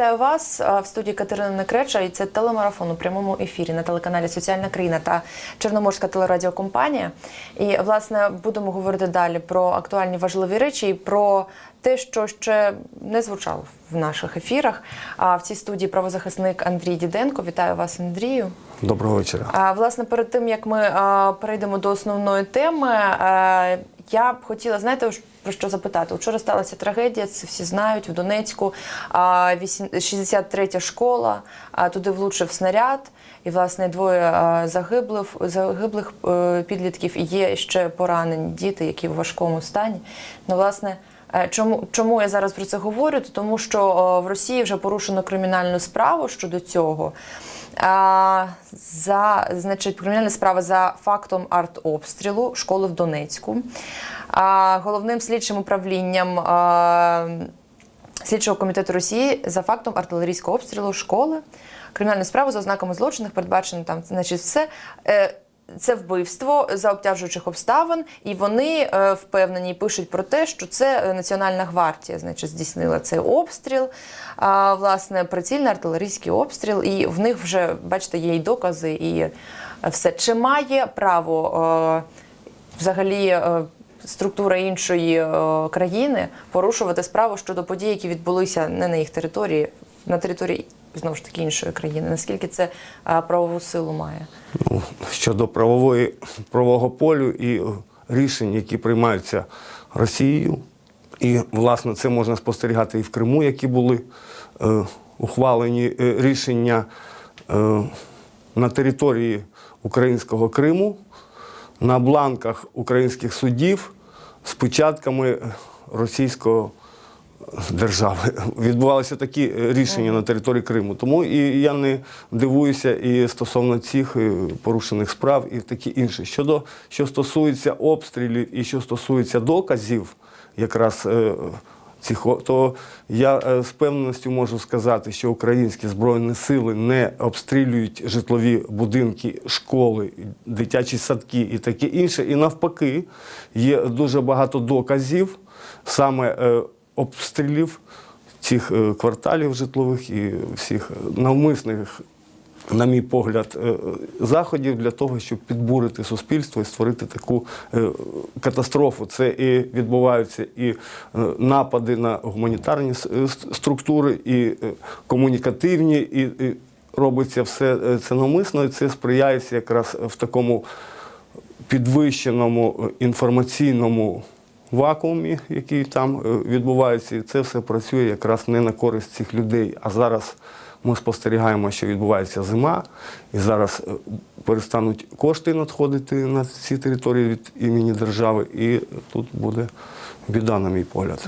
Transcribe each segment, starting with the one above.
Вітаю вас в студії Катерина Некреча. І це телемарафон у прямому ефірі на телеканалі Соціальна країна та Чорноморська телерадіокомпанія. І власне будемо говорити далі про актуальні важливі речі і про те, що ще не звучало в наших ефірах. А в цій студії правозахисник Андрій Діденко. Вітаю вас, Андрію. Доброго вечора. А, власне, перед тим як ми перейдемо до основної теми, а, я б хотіла, знаєте, про що запитати? Вчора сталася трагедія, це всі знають в Донецьку. А, вісім- 63-я школа, туди влучив снаряд, і власне двоє загиблих, загиблих е, підлітків і є ще поранені діти, які в важкому стані. Ну, власне. Е, Чому, чому я зараз про це говорю? То Тому що в Росії вже порушено кримінальну справу щодо цього. За, значить, кримінальна справа за фактом артобстрілу школи в Донецьку. Головним слідчим управлінням слідчого комітету Росії за фактом артилерійського обстрілу школи. Кримінальну справу за ознаками злочинів передбачено там, значить, все. Це вбивство за обтяжуючих обставин, і вони е, впевнені пишуть про те, що це е, Національна гвардія, значить, здійснила цей обстріл, власне, прицільний артилерійський обстріл, і в них вже, бачите, є і докази, і все. Чи має право е, взагалі структура іншої е, країни порушувати справу щодо подій, які відбулися не на їх території, на території знову ж таки іншої країни? Наскільки це правову силу має? Ну, щодо правової правового полю і рішень, які приймаються Росією, і власне це можна спостерігати і в Криму, які були е, ухвалені е, рішення е, на території українського Криму, на бланках українських судів з печатками російського держави. Відбувалися такі е, рішення на території Криму. Тому і я не дивуюся і стосовно цих е, порушених справ, і такі інші. Щодо що стосується обстрілів і що стосується доказів, якраз. е, Цих, то я з певністю можу сказати, що українські збройні сили не обстрілюють житлові будинки, школи, дитячі садки і таке інше. І навпаки, є дуже багато доказів саме обстрілів цих е, кварталів житлових і всіх навмисних, на мій погляд, е, заходів для того, щоб підбурити суспільство і створити таку е, катастрофу. Це і відбуваються і напади на гуманітарні структури, і комунікативні, і, робиться все це навмисно, і це сприяється якраз в такому підвищеному інформаційному вакуумі, який там е, відбувається, і це все працює якраз не на користь цих людей. А зараз ми спостерігаємо, що відбувається зима, і зараз е, перестануть кошти надходити на ці території від імені держави, і тут буде біда, на мій погляд.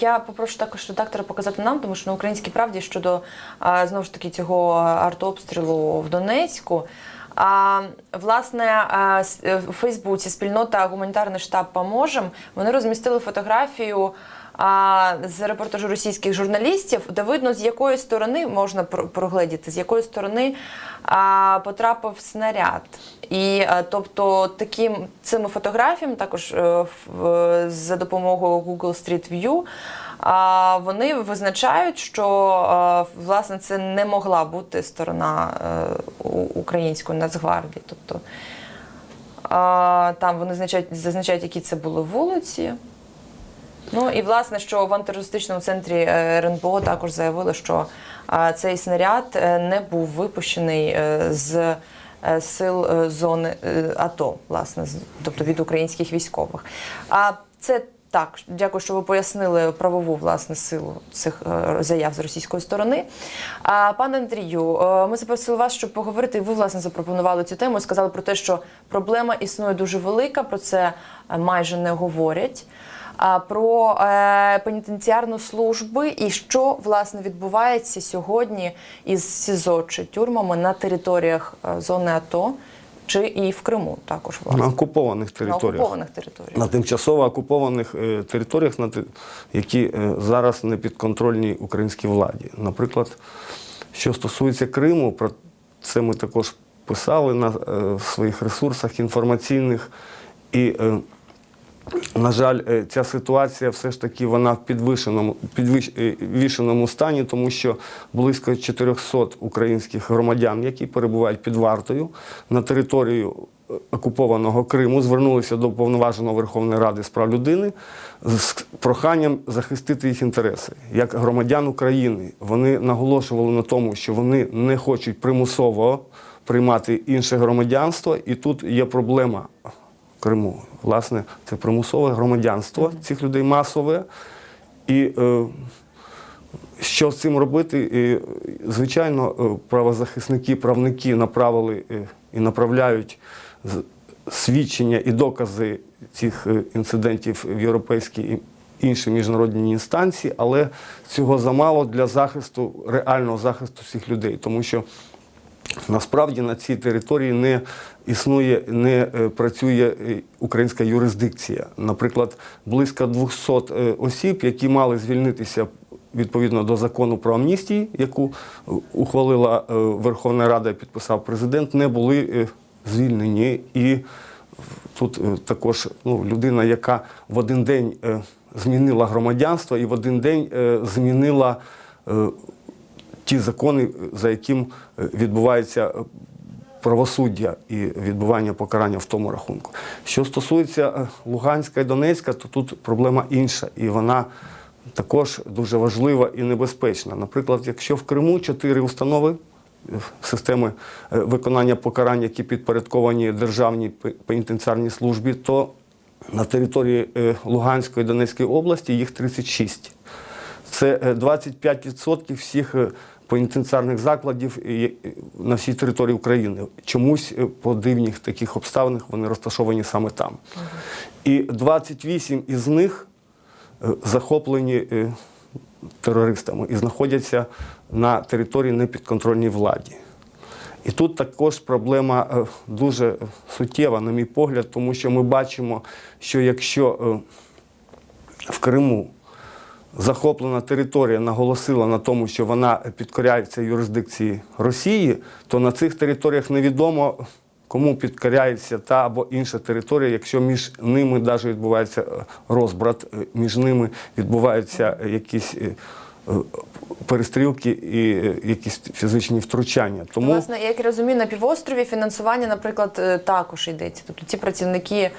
Я попрошу також редактора показати нам, тому що на українській правді щодо знову ж таки цього артобстрілу в Донецьку. А власне е, е, у Фейсбуці спільнота гуманітарний штаб Поможем вони розмістили фотографію а, з репортажу російських журналістів, де видно, з якої сторони можна про- прогледіти, з якої сторони а, потрапив снаряд. І е, тобто таким цими фотографіями, також е, в- за допомогою Google Street View, а, вони визначають, що е, власне це не могла бути сторона е, української Нацгвардії. Тобто там вони зазначають, які це були вулиці. Ну і власне, що в антитерористичному центрі е, РНБО також заявили, що цей снаряд не був випущений з сил зони АТО, власне, тобто від українських військових. А це так, дякую, що ви пояснили правову власне силу цих е, заяв з російської сторони. А пане Андрію, е, ми запросили вас, щоб поговорити. Ви власне запропонували цю тему. Сказали про те, що проблема існує дуже велика. Про це майже не говорять. А про е, пенітенціарну службу і що власне відбувається сьогодні із СІЗО чи тюрмами на територіях зони АТО, чи і в Криму також На окупованих окупованих на територіях. окупованих територіях. На тимчасово окупованих е, територіях, на те- які е, зараз не підконтрольні українській владі. Наприклад, що стосується Криму, про це ми також писали на е, своїх ресурсах інформаційних. І е, На жаль, е, ця ситуація все ж таки вона в підвищеному, підвішеному стані, тому що близько 400 українських громадян, які перебувають під вартою на територію е, окупованого Криму, звернулися до повноваженого Верховної Ради з прав людини з проханням захистити їх інтереси як громадян України. Вони наголошували на тому, що вони не хочуть примусово приймати інше громадянство, і тут є проблема. Криму. Власне, це примусове громадянство цих людей масове. І е, що з цим робити? І, звичайно, е, правозахисники, правники направили е, і направляють свідчення і докази цих е, інцидентів в європейські і інші міжнародні інстанції, але цього замало для захисту, реального захисту всіх людей, тому що Насправді на цій території не існує, не е, працює е, українська юрисдикція. Наприклад, близько 200 е, осіб, які мали звільнитися відповідно до закону про амністію, яку ухвалила Верховна Рада і підписав президент, не були звільнені. І тут також ну, людина, яка в один день змінила громадянство і в один день змінила. Ті закони, за яким е, відбувається е, правосуддя і відбування покарання в тому рахунку. Що стосується е, Луганська і Донецька, то тут проблема інша, і вона також дуже важлива і небезпечна. Наприклад, якщо в Криму чотири установи системи виконання покарань, які підпорядковані Державній пе- пенітенціарній службі, то на території Луганської і Донецької області їх 36. Це е, 25% всіх пенітенціарних закладів на всій території України. Чомусь е, по дивних таких обставинах вони розташовані саме там. І 28 із них е, захоплені е, терористами і знаходяться на території непідконтрольній владі. І тут також проблема дуже суттєва, на мій погляд, тому що ми бачимо, що якщо в Криму захоплена територія наголосила на тому, що вона підкоряється юрисдикції Росії, то на цих територіях невідомо, кому підкоряється та або інша територія, якщо між ними навіть відбувається е, розбрат, е, між ними відбуваються якісь е, перестрілки і якісь фізичні втручання. Тому Власне, як я розумію, на півострові фінансування, наприклад, також йдеться. Тобто ті працівники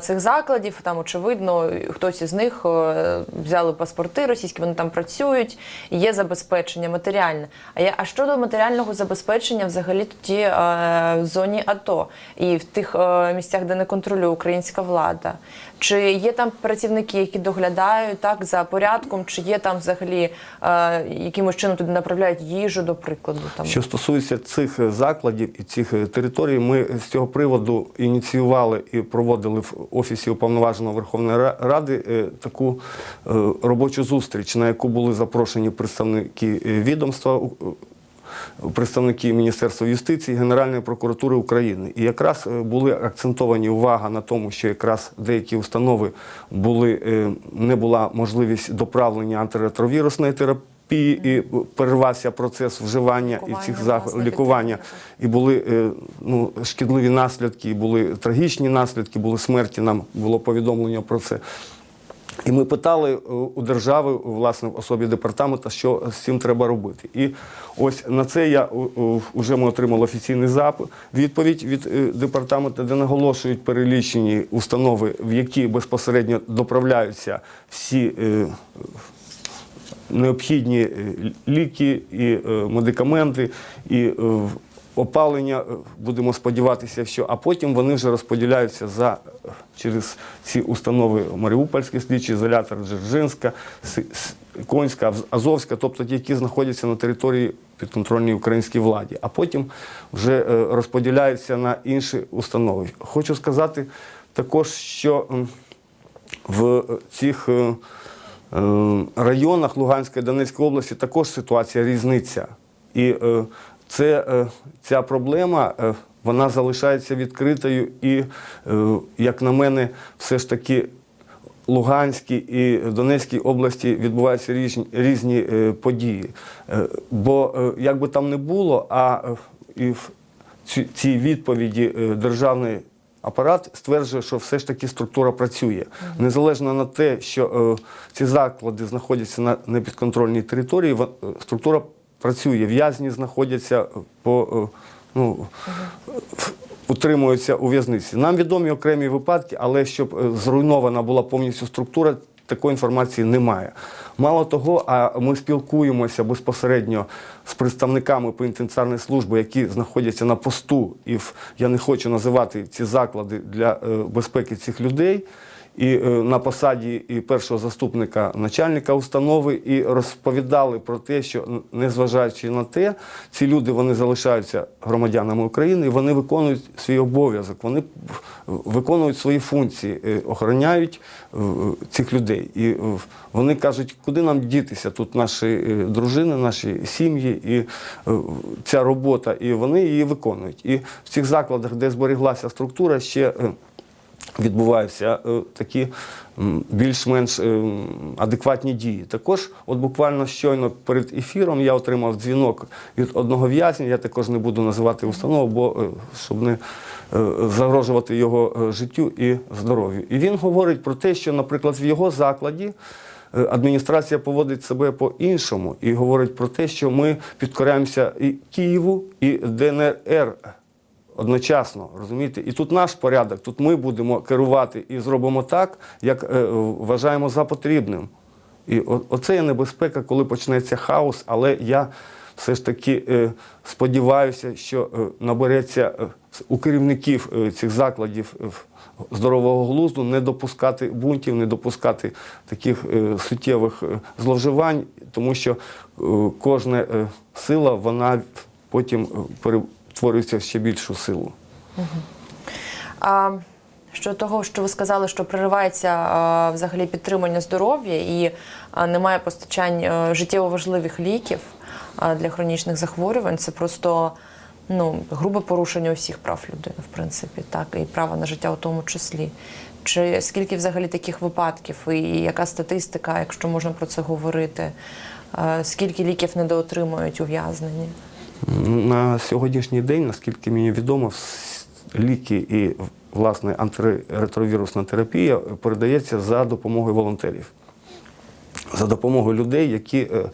цих закладів, там очевидно, хтось із них е, взяли паспорти російські, вони там працюють, є забезпечення матеріальне. А я а щодо матеріального забезпечення, взагалі тоді е, в зоні АТО і в тих е, місцях, де не контролює українська влада, чи є там працівники, які доглядають так за порядком, чи є там взагалі якимось чином туди направляють їжу, до прикладу, там Що стосується цих закладів і цих територій, ми з цього приводу ініціювали і проводили в офісі уповноваженого Верховної Ради е, таку е, робочу зустріч, на яку були запрошені представники е, відомства. Представники Міністерства юстиції, Генеральної прокуратури України. І якраз були акцентовані увага на тому, що якраз деякі установи були, не була можливість доправлення антиретровірусної терапії, і перервався процес вживання і цих Лікування, заходів лікування. І були е, ну, шкідливі наслідки, і були трагічні наслідки, були смерті. Нам було повідомлення про це. І ми питали е, у держави, власне, в особі департамента, що з цим треба робити. І ось на це я вже ми отримали офіційний запит, відповідь від е, департаменту, де наголошують перелічені установи, в які безпосередньо доправляються всі е, необхідні е, ліки і е, медикаменти, і е, опалення, будемо сподіватися, що а потім вони вже розподіляються за через ці установи Маріупольський слідчий ізолятор, С- Конська, Азовська, тобто ті, які знаходяться на території підконтрольній українській владі, а потім вже розподіляються на інші установи. Хочу сказати також, що в цих районах Луганської Донецької області також ситуація різниця. І е, це, е, ця проблема е, вона залишається відкритою і, е, як на мене, все ж таки. Луганській і Донецькій області відбуваються різні, різні е, події. Е, бо е, як би там не було, а е, і в ці, ці відповіді е, Державної апарат стверджує, що все ж таки структура працює. Незалежно на те, що е, ці заклади знаходяться на непідконтрольній території, е, структура працює. В'язні знаходяться по е, ну, утримуються у в'язниці. Нам відомі окремі випадки, але щоб зруйнована була повністю структура, такої інформації немає. Мало того, а ми спілкуємося безпосередньо з представниками пенітенціарної служби, які знаходяться на посту, і я не хочу називати ці заклади для е, безпеки цих людей. І е, на посаді і першого заступника начальника установи і розповідали про те, що незважаючи на те, ці люди вони залишаються громадянами України, вони виконують свій обов'язок, вони виконують свої функції, е, охороняють цих людей. І вони кажуть, куди нам дітися? Тут наші е, дружини, наші сім'ї і ця робота, і вони її виконують. І в цих закладах, де зберіглася структура, ще. Відбуваються е, такі більш-менш е, адекватні дії. Також, от буквально щойно перед ефіром я отримав дзвінок від одного в'язня, я також не буду називати установу, бо е, щоб не загрожувати його життю і здоров'ю. І він говорить про те, що, наприклад, в його закладі. Адміністрація поводить себе по-іншому і говорить про те, що ми підкоряємося і Києву, і ДНР одночасно, розумієте? І тут наш порядок, тут ми будемо керувати і зробимо так, як е, вважаємо за потрібним. І о- оце є небезпека, коли почнеться хаос, але я все ж таки е, сподіваюся, що е, набереться е, у керівників е, цих закладів е, здорового глузду не допускати бунтів, не допускати таких е, суттєвих е, зловживань, тому що е, кожна е, сила вона потім е, перетворюється в ще більшу силу. А що того, що ви сказали, що проривається взагалі підтримання здоров'я і немає постачань е, життєво важливих ліків для хронічних захворювань, це просто ну, грубе порушення усіх прав людини, в принципі, так, і права на життя у тому числі. Чи скільки взагалі таких випадків, і яка статистика, якщо можна про це говорити? Е, Скільки ліків недоотримують ув'язнені? На сьогоднішній день, наскільки мені відомо, ліки і власне антиретровірусна терапія передається за допомогою волонтерів, за допомогою людей, які е,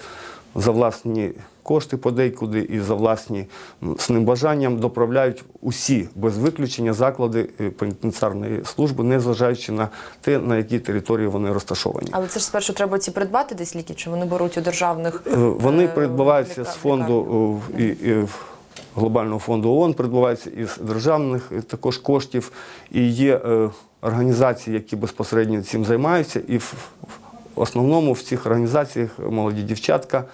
за власні кошти подейкуди і за власні м, з ним бажанням доправляють усі без виключення заклади е, пенітенціарної служби, незважаючи на те, на якій території вони розташовані. Але це ж спершу треба ці придбати десь ліки, чи вони беруть у державних Е, Вони е, придбаваються з фонду і, і глобального фонду ООН, придбаваються із державних також коштів. І є організації, які безпосередньо цим займаються. І в, основному в цих організаціях молоді дівчатка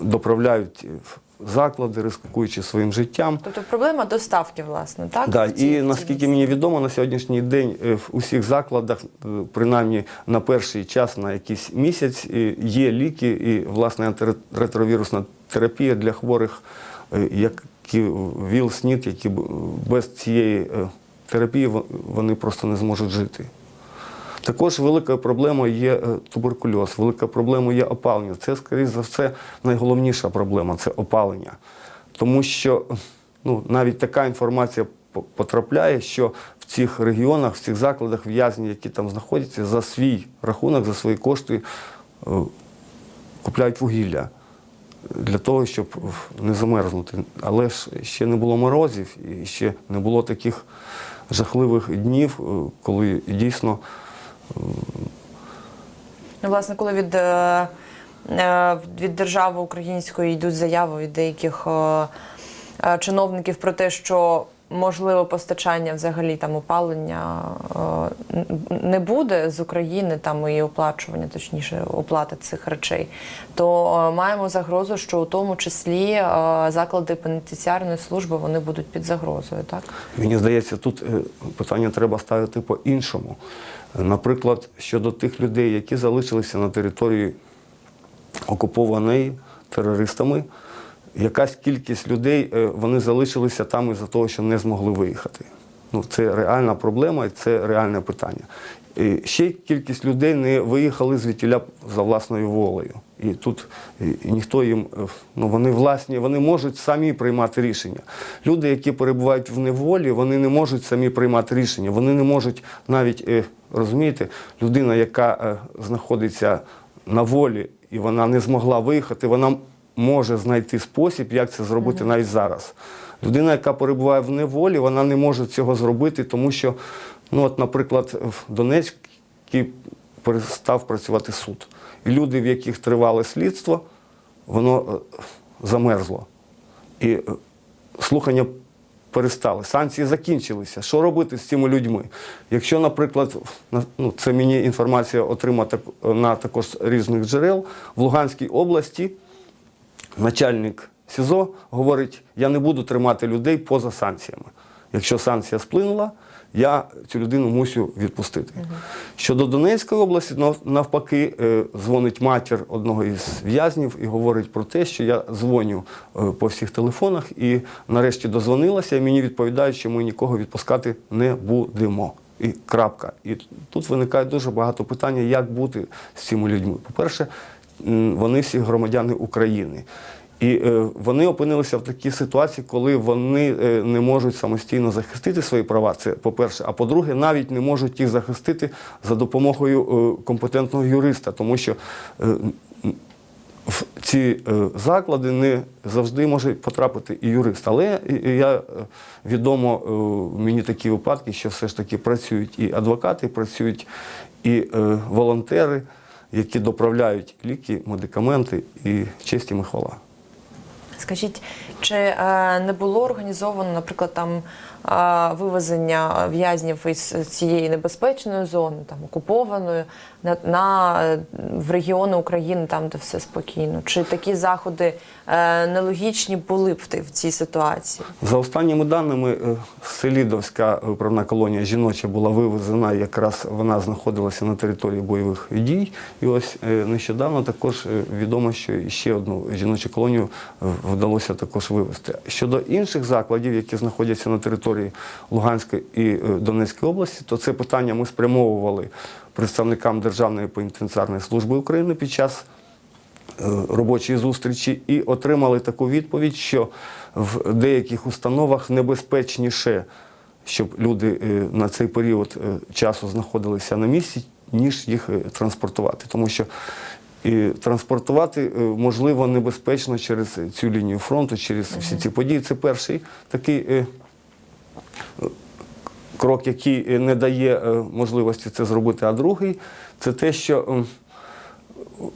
доправляють в заклади, ризикуючи своїм життям. Тобто проблема доставки, власне, так? Да, і наскільки мені відомо, на сьогоднішній день е, в усіх закладах, е, принаймні на перший час, на якийсь місяць, е, є ліки і власне антиретровірусна терапія для хворих, е, які ВІЛ, СНІД, які без цієї е, терапії во- вони просто не зможуть жити. Також великою проблемою є е, туберкульоз, велика проблема є опалення. Це, скоріш за все, найголовніша проблема це опалення. Тому що ну, навіть така інформація потрапляє, що в цих регіонах, в цих закладах в'язні, які там знаходяться, за свій рахунок, за свої кошти е, купляють вугілля для того, щоб не замерзнути. Але ж ще не було морозів і ще не було таких жахливих днів, е, коли дійсно власне, коли від, е, е, від держави української йдуть заяви від деяких е, чиновників про те, що можливо постачання взагалі там опалення не буде з України, там і оплачування, точніше, оплати цих речей, то маємо загрозу, що у тому числі заклади пенітенціарної служби вони будуть під загрозою, так? Мені здається, тут питання треба ставити по-іншому. Е, Наприклад, щодо тих людей, які залишилися на території окупованої терористами, якась кількість людей е, вони залишилися там із-за того, що не змогли виїхати. Ну, це реальна проблема і це реальне питання. Ще кількість людей не виїхали звідтіля за власною волею. І тут ніхто їм, е, ну вони власні, вони можуть самі приймати рішення. Люди, які перебувають в неволі, вони не можуть самі приймати рішення. Вони не можуть навіть, е, розумієте, людина, яка е, знаходиться на волі і вона не змогла виїхати, вона може знайти спосіб, як це зробити навіть зараз. Людина, яка перебуває в неволі, вона не може цього зробити, тому що, ну от, наприклад, в Донецькій перестав працювати суд. І люди, в яких тривало слідство, воно е, замерзло. І е, слухання перестали, санкції закінчилися. Що робити з цими людьми? Якщо, наприклад, ну, це мені інформація отримана так- на також різних джерел, в Луганській області начальник СІЗО говорить, я не буду тримати людей поза санкціями. Якщо санкція сплинула, я цю людину мусю відпустити. Щодо Донецької області, навпаки, е, дзвонить матір одного із в'язнів і говорить про те, що я дзвоню е, по всіх телефонах і нарешті дозвонилася, і мені відповідають, що ми нікого відпускати не будемо. І крапка. І тут виникає дуже багато питання, як бути з цими людьми. По-перше, вони всі громадяни України. І е, вони опинилися в такій ситуації, коли вони е, не можуть самостійно захистити свої права. Це по-перше. А по-друге, навіть не можуть їх захистити за допомогою е, компетентного юриста, тому що в ці заклади не завжди може потрапити і юрист. Але я відомо мені такі випадки, що все ж таки працюють і адвокати, працюють і волонтери, які доправляють ліки, медикаменти і честь і хвала. Скажіть, чи е, не було організовано, наприклад, там вивезення в'язнів із цієї небезпечної зони, там окупованої, на, на в регіони України, там де все спокійно? Чи такі заходи е, нелогічні були б в, цій ситуації? За останніми даними, е, Селідовська виправна колонія жіноча була вивезена, якраз вона знаходилася на території бойових дій. І ось е, нещодавно також відомо, що ще одну жіночу колонію вдалося також вивезти. Щодо інших закладів, які знаходяться на території Луганської і е, Донецької області, то це питання ми спрямовували представникам Державної пенітенціарної служби України під час е, робочої зустрічі і отримали таку відповідь, що в деяких установах небезпечніше, щоб люди е, на цей період часу знаходилися на місці, ніж їх транспортувати. Тому що і транспортувати можливо небезпечно через цю лінію фронту, через всі ці події. Це перший такий крок, який е, не дає е, можливості це зробити. А другий це те, що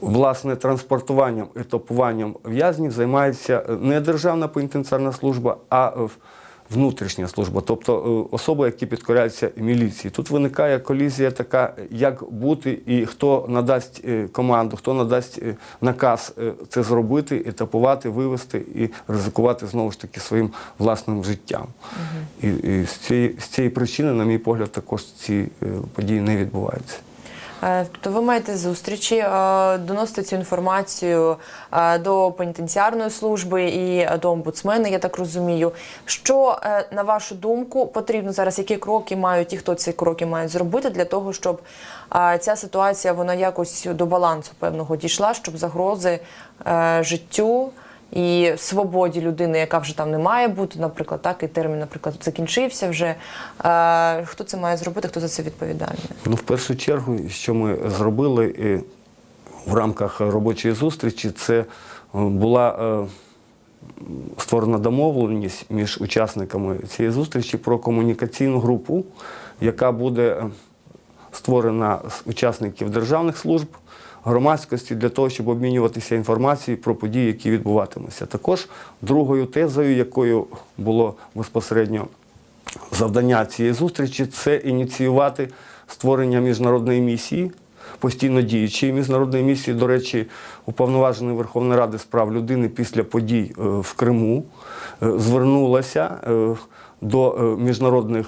власне транспортуванням і топуванням в'язнів займається е, не Державна пенітенціарна служба, а внутрішня служба, тобто е, особи, які підкоряються міліції. Тут виникає колізія така, як бути і хто надасть е, команду, хто надасть е, наказ це зробити, етапувати, вивести і ризикувати знову ж таки своїм власним життям. І, і з, цієї, з цієї причини, на мій погляд, також ці події не відбуваються. Тобто ви маєте зустрічі, е, доносите цю інформацію е, до пенітенціарної служби і до омбудсмена, я так розумію. Що, на вашу думку, потрібно зараз, які кроки мають і хто ці кроки мають зробити для того, щоб ця ситуація вона якось до балансу певного дійшла, щоб загрози життю і свободі людини, яка вже там не має бути, наприклад, так і термін, наприклад, закінчився вже. Е, Хто це має зробити? Хто за це відповідальний? Ну, в першу чергу, що ми зробили е, в рамках робочої зустрічі, це е, була е, створена домовленість між учасниками цієї зустрічі про комунікаційну групу, яка буде е, створена з учасників державних служб. Громадськості для того, щоб обмінюватися інформацією про події, які відбуватимуться. Також другою тезою, якою було безпосередньо завдання цієї зустрічі це ініціювати створення міжнародної місії, постійно діючої міжнародної місії. До речі, уповноважений Верховної Ради з прав людини після подій е, в Криму е, звернулася е, до міжнародних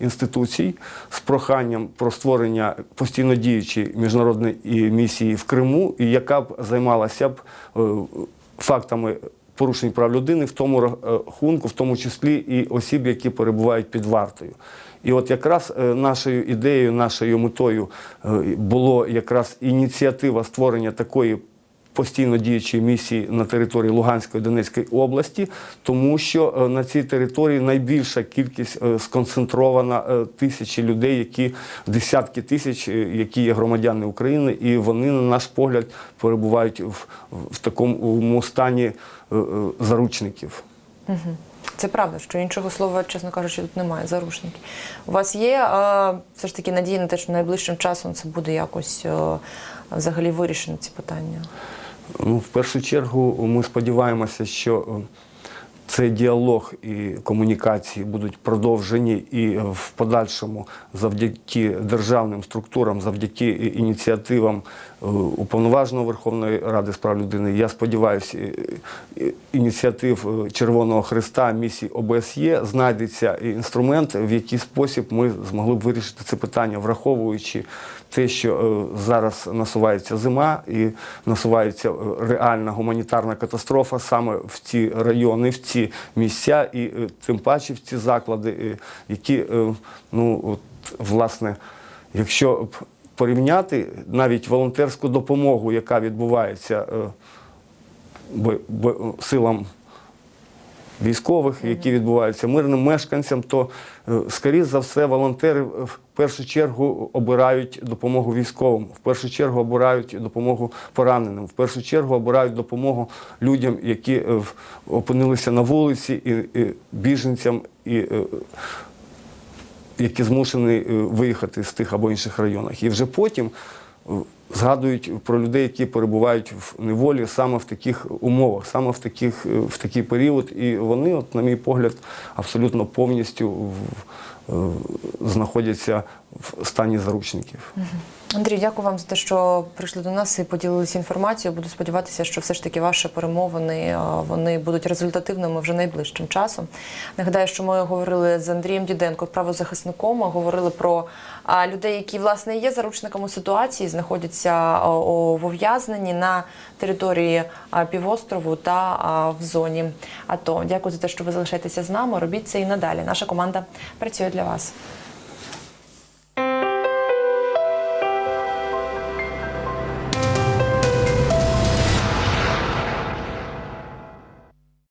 інституцій з проханням про створення постійно діючої міжнародної місії в Криму, і яка б займалася б е, фактами порушень прав людини, в тому рахунку, в тому числі і осіб, які перебувають під вартою. І от якраз е, нашою ідеєю, нашою метою е, було якраз ініціатива створення такої постійно діючої місії на території Луганської Донецької області, тому що е, на цій території найбільша кількість е, сконцентрована е, тисячі людей, які десятки тисяч, які є громадяни України, і вони, на наш погляд, перебувають в, в такому стані заручників. Це правда, що іншого слова, чесно кажучи, тут немає зарушники. У вас є е, все ж таки надія на те, що найближчим часом це буде якось е, взагалі вирішено ці питання? Ну, в першу чергу, ми сподіваємося, що е, цей діалог і комунікації будуть продовжені і е, в подальшому завдяки державним структурам, завдяки ініціативам е, уповноваженого Верховної Ради з прав людини. Я сподіваюся, ініціатив е, Червоного Христа, місії ОБСЄ знайдеться інструмент, в який спосіб ми змогли б вирішити це питання, враховуючи те, що е, зараз насувається зима і насувається е, реальна гуманітарна катастрофа саме в ці райони, в ці місця, і е, тим паче в ці заклади, е, які, е, ну от, власне, якщо б порівняти навіть волонтерську допомогу, яка відбувається е, силам військових, які відбуваються мирним мешканцям, то е, скоріш за все волонтери в першу чергу обирають допомогу військовим, в першу чергу обирають допомогу пораненим, в першу чергу обирають допомогу людям, які е, опинилися на вулиці, і, біженцям, і які змушені е, виїхати з тих або інших районах. І вже потім е, згадують про людей, які перебувають в неволі саме в таких умовах, саме в, таких, е, в такий період. І вони, от, на мій погляд, абсолютно повністю в- е, знаходяться в стані заручників. Андрій, дякую вам за те, що прийшли до нас і поділилися інформацією. Буду сподіватися, що все ж таки ваші перемовини е, вони будуть результативними вже найближчим часом. Нагадаю, що ми говорили з Андрієм Діденко, правозахисником. Говорили про людей, які власне є заручниками ситуації, знаходяться о, в ув'язненні на території півострову та в зоні АТО. Дякую за те, що ви залишаєтеся з нами. Робіть це і надалі. Наша команда працює для вас.